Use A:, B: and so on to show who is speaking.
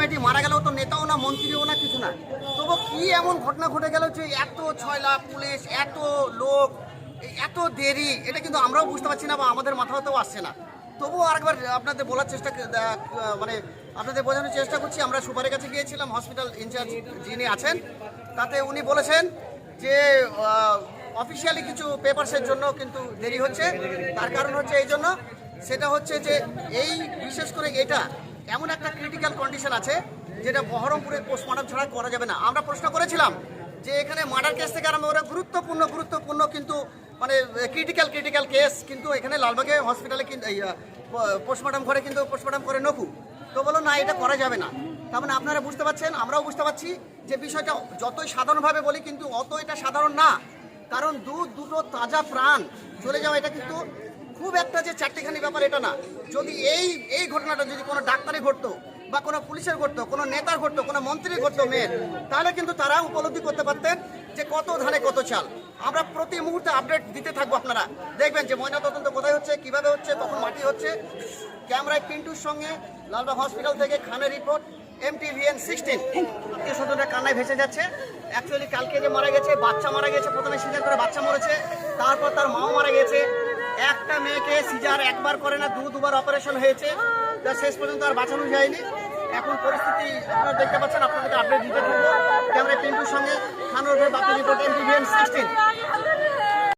A: মেয়েটি মারা গেলেও তো নেতাও না, মন্ত্রীও না, কিছু না। তবু কি এমন ঘটনা ঘটে গেল যে এত ছয়লা পুলিশ, এত লোক, এত দেরি, এটা কিন্তু আমরাও বুঝতে পারছি না বা আমাদের মাথাতেও আসছে না। তবুও আরেকবার আপনাদের বলার চেষ্টা মানে আপনাদের বোঝানোর চেষ্টা করছি। আমরা সুপারের কাছে গিয়েছিলাম, হসপিটাল ইনচার্জ যিনি আছেন, তাতে উনি বলেছেন যে অফিসিয়ালি কিছু পেপারসের জন্য কিন্তু দেরি হচ্ছে। তার কারণ হচ্ছে এই জন্য। সেটা হচ্ছে যে এই, বিশেষ করে এটা এমন একটা ক্রিটিক্যাল কন্ডিশন আছে যেটা বহরমপুরে পোস্টমর্টম ছাড়া করা যাবে না। আমরা প্রশ্ন করেছিলাম যে এখানে মার্ডার কেস থেকে আরম্ভ করে গুরুত্বপূর্ণ গুরুত্বপূর্ণ কিন্তু মানে ক্রিটিক্যাল ক্রিটিক্যাল কেস কিন্তু এখানে লালবাগে হসপিটালে কিন্তু পোস্টমর্টম করে কিন্তু পোস্টমর্টম করে নকু। তো বলো, না, এটা করা যাবে না। তার মানে আপনারা বুঝতে পারছেন, আমরাও বুঝতে পারছি যে বিষয়টা যতই সাধারণভাবে বলি কিন্তু অত এটা সাধারণ না। কারণ দু, দুটো তাজা প্রাণ চলে যাওয়া এটা কিন্তু খুব একটা যে চারটিখানি ব্যাপার, এটা না। যদি এই এই ঘটনাটা যদি কোনো ডাক্তারে ঘটতো বা কোনো পুলিশের ঘটতো, কোনো নেতার ঘটতো, কোনো মন্ত্রীর ঘটতো মেয়ের তাহলে কিন্তু তারা উপলব্ধি করতে পারতেন যে কত ধানে কত চাল। আমরা প্রতি মুহূর্তে আপডেট দিতে থাকব আপনারা। দেখবেন যে ময়নাতদন্ত কোথায় হচ্ছে, কীভাবে হচ্ছে, কখন মাটি হচ্ছে। ক্যামেরায় পিন্টুর সঙ্গে লালবাগ হসপিটাল থেকে খানের রিপোর্ট এম টিভিএন সিক্সটিন আত্মীয় স্বজনরা কান্নায় ভেসে যাচ্ছে। অ্যাকচুয়ালি কালকে যে মারা গেছে, বাচ্চা মারা গেছে, প্রথমে সিজার করে বাচ্চা মরেছে, তারপর তার মাও মারা গেছে। একটা মেয়েকে সিজার একবার করে না, দু, দুবার অপারেশন হয়েছে। যা শেষ পর্যন্ত আর বাঁচানো যায়নি। এখন পরিস্থিতি আপনারা দেখতে পাচ্ছেন, আপনাদেরকে আপডেট দিতে থাকব ক্যামেরা পিন্টুর সঙ্গে খানোর Bapi report M TVN sixteen